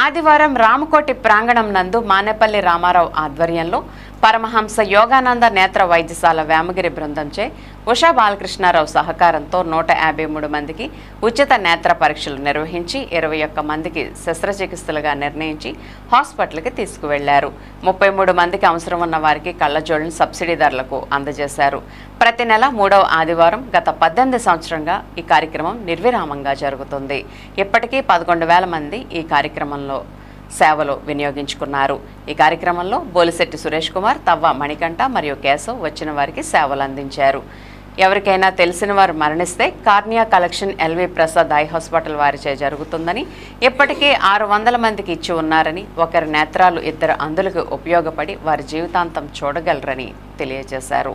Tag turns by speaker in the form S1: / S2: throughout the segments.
S1: ఆదివారం రామకోటి ప్రాంగణం నందు మానేపల్లి రామారావు ఆధ్వర్యంలో పరమహంస యోగానంద నేత్ర వైద్యశాల వేమగిరి బృందంచే ఉషా బాలకృష్ణారావు సహకారంతో నూట యాభై మూడు మందికి ఉచిత నేత్ర పరీక్షలు నిర్వహించి ఇరవై ఒక్క మందికి శస్త్రచికిత్సలుగా నిర్ణయించి హాస్పిటల్కి తీసుకువెళ్ళారు. ముప్పై మూడు మందికి అవసరం ఉన్న వారికి కళ్ళజోళ్ళను సబ్సిడీ ధరలకు అందజేశారు. ప్రతి నెల మూడవ ఆదివారం గత పద్దెనిమిది సంవత్సరంగా ఈ కార్యక్రమం నిర్విరామంగా జరుగుతుంది. ఇప్పటికీ పదకొండు వేల మంది ఈ కార్యక్రమంలో సేవలు వినియోగించుకున్నారు. ఈ కార్యక్రమంలో బోలిశెట్టి సురేష్ కుమార్ తవ్వ మణికంఠ మరియు కేశవ్ వచ్చిన వారికి సేవలు అందించారు. ఎవరికైనా తెలిసిన వారు మరణిస్తే cornea collection LV Prasad eye hospital వారిచే జరుగుతుందని ఇప్పటికే ఆరు వందల మందికి ఇచ్చి ఉన్నారని ఒకరి నేత్రాలు ఇద్దరు అందులకు ఉపయోగపడి వారి జీవితాంతం చూడగలరని తెలియజేశారు.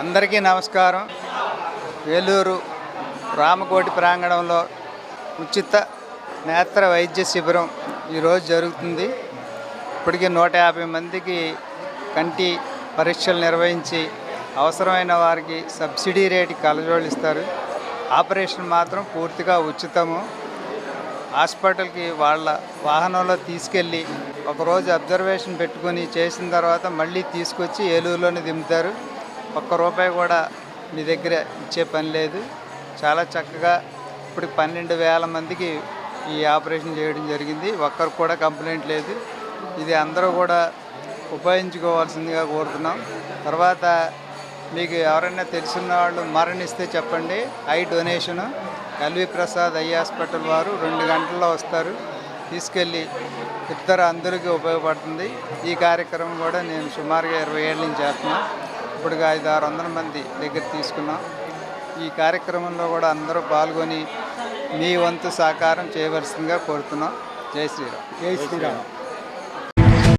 S2: అందరికీ నమస్కారం. వేలూరు రామకోటి ప్రాంగణంలో ఉచిత నేత్ర వైద్య శిబిరం ఈరోజు జరుగుతుంది. ఇప్పటికీ నూట యాభై మందికి కంటి పరీక్షలు నిర్వహించి అవసరమైన వారికి సబ్సిడీ రేటు కలజోళిస్తారు ఇస్తారు. ఆపరేషన్ మాత్రం పూర్తిగా ఉచితము. హాస్పిటల్కి వాళ్ళ వాహనంలో తీసుకెళ్ళి ఒకరోజు అబ్జర్వేషన్ పెట్టుకొని చేసిన తర్వాత మళ్ళీ తీసుకొచ్చి ఏలూరులోనే దింపుతారు. ఒక్క రూపాయి కూడా మీ దగ్గర ఇచ్చే పని లేదు. చాలా చక్కగా ఇప్పుడు పన్నెండు వేల మందికి ఈ ఆపరేషన్ చేయడం జరిగింది. ఒక్కరు కూడా కంప్లైంట్ లేదు. ఇది అందరూ కూడా ఉపయోగించుకోవాల్సిందిగా కోరుతున్నాం. తర్వాత మీకు ఎవరైనా తెలిసిన వాళ్ళు మరణిస్తే చెప్పండి. Eye donation LV Prasad eye hospital వారు రెండు గంటల్లో వస్తారు. తీసుకెళ్ళి ఇద్దరు అందరికీ ఉపయోగపడుతుంది. ఈ కార్యక్రమం కూడా నేను సుమారుగా ఇరవై ఏళ్ళ నుంచి చేస్తున్నాను. ఇప్పటికి ఐదు ఆరు వందల మంది దగ్గర తీసుకున్నాం. ఈ కార్యక్రమంలో కూడా అందరూ పాల్గొని మీ వంతు సహకారం చేయవలసిందిగా కోరుతున్నాం. జై శ్రీరామ్.
S3: జై శ్రీరామ్.